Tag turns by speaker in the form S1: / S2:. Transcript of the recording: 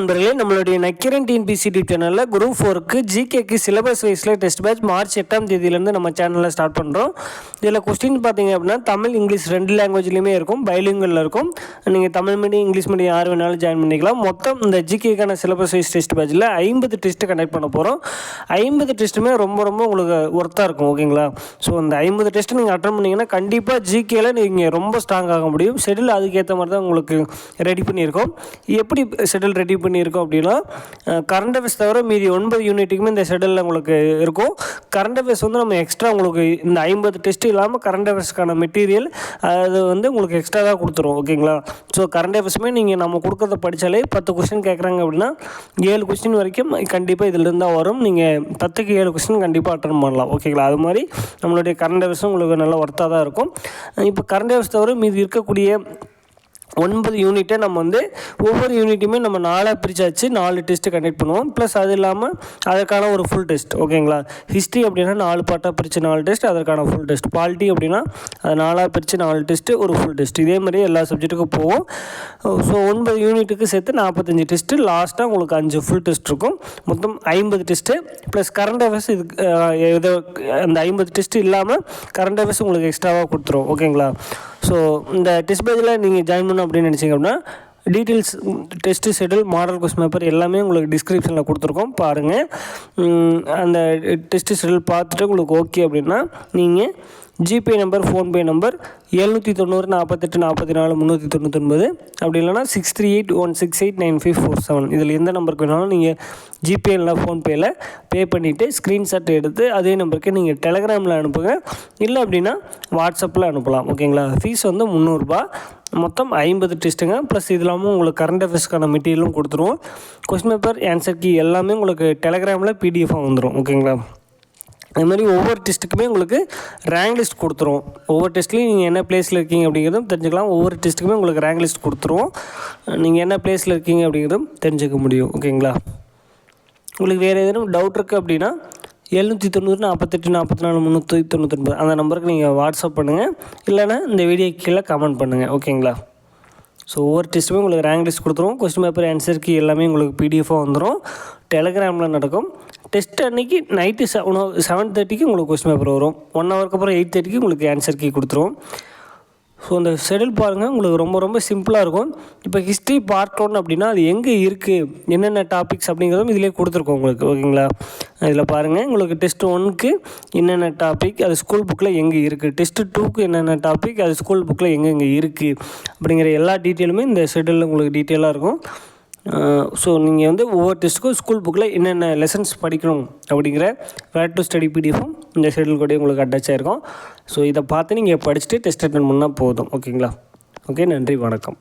S1: நண்பர்களே நம்மளுடைய நக்கிரன் டிஎன்பிசிடி சேனலில் குரூப் ஃபோருக்கு ஜிகேக்கு சிலபஸ் வைஸில் டெஸ்ட் பேட்ச் மார்ச் எட்டாம் தேதியிலேருந்து நம்ம சேனலில் ஸ்டார்ட் பண்ணுறோம் இதில் கொஸ்டின் பார்த்தீங்க அப்படின்னா தமிழ் இங்கிலீஷ் ரெண்டு லாங்குவேஜ்லேயுமே இருக்கும் பைலிங்கலில் இருக்கும். நீங்கள் தமிழ் மீடியம் இங்கிலீஷ் மீடியம் யார் வேணாலும் ஜாயின் பண்ணிக்கலாம். மொத்தம் இந்த ஜிகேக்கான சிலபஸ் வைஸ் டெஸ்ட் பேட்சில் ஐம்பது டெஸ்ட்டு கண்டக்ட் பண்ண போகிறோம் ஐம்பது டெஸ்ட்டுமே ரொம்ப ரொம்ப உங்களுக்கு ஒர்த்தாக இருக்கும் ஓகேங்களா ஸோ அந்த ஐம்பது டெஸ்ட்டு நீங்கள் அட்டன் பண்ணிங்கன்னா கண்டிப்பாக ஜிகேல நீங்கள் ரொம்ப ஸ்ட்ராங் ஆக முடியும். ஷெடியூல் அதுக்கேற்ற மாதிரி தான் உங்களுக்கு ரெடி பண்ணியிருக்கோம். எப்படி ஷெடியூல் ரெடி பண்ணி பண்ணியிருக்கோம் அப்படின்னா கரண்ட் அஃபேர்ஸ் தவிர மீதி ஒன்பது யூனிட்டுக்குமே இந்த ஷெடியூலில் உங்களுக்கு இருக்கும். கரண்ட் அஃபேர்ஸ் வந்து நம்ம எக்ஸ்ட்ரா உங்களுக்கு இந்த ஐம்பது டெஸ்ட் இல்லாமல் கரண்ட் அஃபேர்ஸ்க்கான மெட்டீரியல் அது வந்து உங்களுக்கு எக்ஸ்ட்ரா தான் கொடுத்துரும் ஓகேங்களா? ஸோ கரண்ட் அஃபேர்ஸுமே நீங்கள் நம்ம கொடுக்குறத படித்தாலே பத்து கொஸ்டின் கேட்குறாங்க அப்படின்னா ஏழு கொஸ்டின் வரைக்கும் கண்டிப்பாக இதிலிருந்து தான் வரும். நீங்கள் பத்துக்கு ஏழு கொஸ்டின் கண்டிப்பாக அட்டன் பண்ணலாம் ஓகேங்களா? அது மாதிரி நம்மளுடைய கரண்ட் அஃபேர்ஸும் உங்களுக்கு நல்லா ஒர்த்தாக தான் இருக்கும். இப்போ கரண்ட் அஃபேர்ஸ் தவிர மீதி இருக்கக்கூடிய ஒன்பது யூனிட்டை நம்ம வந்து ஒவ்வொரு யூனிட்டுமே நம்ம நாலாக பிரிச்சாச்சு நாலு டெஸ்ட்டு கண்டக்ட் பண்ணுவோம். ப்ளஸ் அது இல்லாமல் அதற்கான ஒரு ஃபுல் டெஸ்ட் ஓகேங்களா ஹிஸ்ட்ரி அப்படின்னா நாலு பாட்டாக பிரித்து நாலு டெஸ்ட் அதற்கான ஃபுல் டெஸ்ட் பாலிட்டி அப்படின்னா அது நாலாக பிரித்து நாலு டெஸ்ட்டு ஒரு ஃபுல் டெஸ்ட் இதே மாதிரி எல்லா சப்ஜெக்ட்டுக்கும் போவோம். ஸோ ஒன்பது யூனிட்டுக்கு சேர்த்து நாற்பத்தஞ்சு டெஸ்ட்டு லாஸ்ட்டாக உங்களுக்கு அஞ்சு ஃபுல் டெஸ்ட் இருக்கும். மொத்தம் ஐம்பது டெஸ்ட்டு ப்ளஸ் கரண்ட் அஃபேர்ஸ் இதுக்கு இது அந்த ஐம்பது டெஸ்ட்டு இல்லாமல் கரண்ட் அஃபேர்ஸ் உங்களுக்கு எக்ஸ்ட்ராவாக கொடுத்துரும் ஓகேங்களா ஸோ இந்த டெஸ்ட் பேஜில் நீங்கள் ஜாயின் பண்ண பண்ணணும் அப்படின்னு நினச்சிங்க அப்படின்னா details test schedule model question paper எல்லாமே உங்களுக்கு டிஸ்கிரிப்ஷனில் கொடுத்துருக்கோம். பாருங்கள் அந்த டெஸ்ட்டு ஷெடியூல் பார்த்துட்டு உங்களுக்கு ஓகே அப்படின்னா நீங்கள் ஜிபே நம்பர் ஃபோன்பே நம்பர் எழுநூற்றி தொண்ணூறு நாற்பத்தெட்டு நாற்பத்தி நாலு முந்நூற்றி தொண்ணூத்தொன்பது. அப்படி இல்லைனா six three eight one six eight nine five four seven இதில் எந்த நம்பருக்கு வேணாலும் நீங்கள் ஜிபே இல்லை ஃபோன்பேயில் பே பண்ணிவிட்டு ஸ்க்ரீன்ஷாட் எடுத்து அதே நம்பருக்கு நீங்கள் டெலகிராமில் அனுப்புங்க. இல்லை அப்படின்னா வாட்ஸ்அப்பில் அனுப்பலாம். ஓகேங்களா? ஃபீஸ் வந்து முந்நூறுரூபா மொத்தம் ஐம்பது டெஸ்ட்டுங்க. ப்ளஸ் இது இல்லாமல் உங்களுக்கு கரண்ட் அஃபேர்ஸ்க்கான மெட்டீரியலும் கொடுத்துருவோம். கொஸ்டின் பேப்பர் ஆன்சர் கீ எல்லாமே உங்களுக்கு டெலகிராமில் பிடிஎஃபாக வந்துடும் ஓகேங்களா? அது மாதிரி ஒவ்வொரு டெஸ்ட்டுக்குமே உங்களுக்கு ரேங்க் லிஸ்ட் கொடுத்துருவோம். ஒவ்வொரு டெஸ்ட்லேயும் நீங்கள் என்ன பிளேஸில் இருக்கீங்க அப்படிங்கிறதும் தெரிஞ்சுக்கலாம். ஒவ்வொரு டெஸ்ட்டுக்குமே உங்களுக்கு ரேங்க் லிஸ்ட் கொடுத்துருவோம். நீங்கள் என்ன ப்ளேஸில் இருக்கீங்க அப்படிங்கிறதும் தெரிஞ்சுக்க முடியும். ஓகேங்களா உங்களுக்கு வேறு எதுவும் டவுட் இருக்குது அப்படின்னா எழுநூற்றி தொண்ணூறு நாற்பத்தெட்டு நாற்பத்தி நாலு முந்நூற்றி தொண்ணூத்தொன்பது அந்த நம்பருக்கு நீங்கள் வாட்ஸ்அப் பண்ணுங்கள் இல்லைனா இந்த வீடியோ கீழே கமெண்ட் பண்ணுங்கள் ஓகேங்களா ஸோ ஒவ்வொரு டெஸ்ட்டுமே உங்களுக்கு ரேங்க் லிஸ்ட் கொடுத்துருவோம். கொஸ்டின் பேப்பர் ஆன்சர் கீ எல்லாமே உங்களுக்கு பிடிஎஃபாக வந்துடும் டெலகிராமில் நடக்கும். டெஸ்ட் அன்றைக்கி நைட்டு செவன் செவன் தேர்ட்டிக்கு உங்களுக்கு கொஸ்டின் பேப்பர் வரும். ஒன் ஹவருக்கு அப்புறம் எயிட் தேர்ட்டிக்கு உங்களுக்கு ஆன்சர் கீ கொடுத்துருவோம். ஸோ அந்த ஷெடியூல் பாருங்கள் உங்களுக்கு ரொம்ப ரொம்ப சிம்பிளாக இருக்கும். இப்போ ஹிஸ்ட்ரி பார்ட் ஒன் அப்படின்னா அது எங்கே இருக்குது என்னென்ன டாபிக்ஸ் அப்படிங்கிறதும் இதிலே கொடுத்துருக்கோம் உங்களுக்கு ஓகேங்களா? இதில் பாருங்கள் உங்களுக்கு டெஸ்ட் ஒன்க்கு என்னென்ன டாபிக் அது ஸ்கூல் புக்கில் எங்கே இருக்குது டெஸ்ட்டு டூக்கு என்னென்ன டாபிக் அது ஸ்கூல் புக்கில் எங்கே எங்கே இருக்குது அப்படிங்கிற எல்லா டீட்டெயிலுமே இந்த ஷெடியூலில் உங்களுக்கு டீட்டெயிலாக இருக்கும். ஸோ நீங்கள் வந்து ஒவ்வொரு டெஸ்ட்டுக்கும் ஸ்கூல் புக்கில் என்னென்ன லெசன்ஸ் படிக்கணும் அப்படிங்கிற வேர் டு ஸ்டடி பிடிஎஃபும் இந்த ஷெடியூல் கூட உங்களுக்கு அட்டாச் ஆகிருக்கும் ஸோ இதை பார்த்து நீங்கள் படிச்சுட்டு டெஸ்ட் அட்டன் பண்ணால் போதும். ஓகேங்களா ஓகே நன்றி வணக்கம்.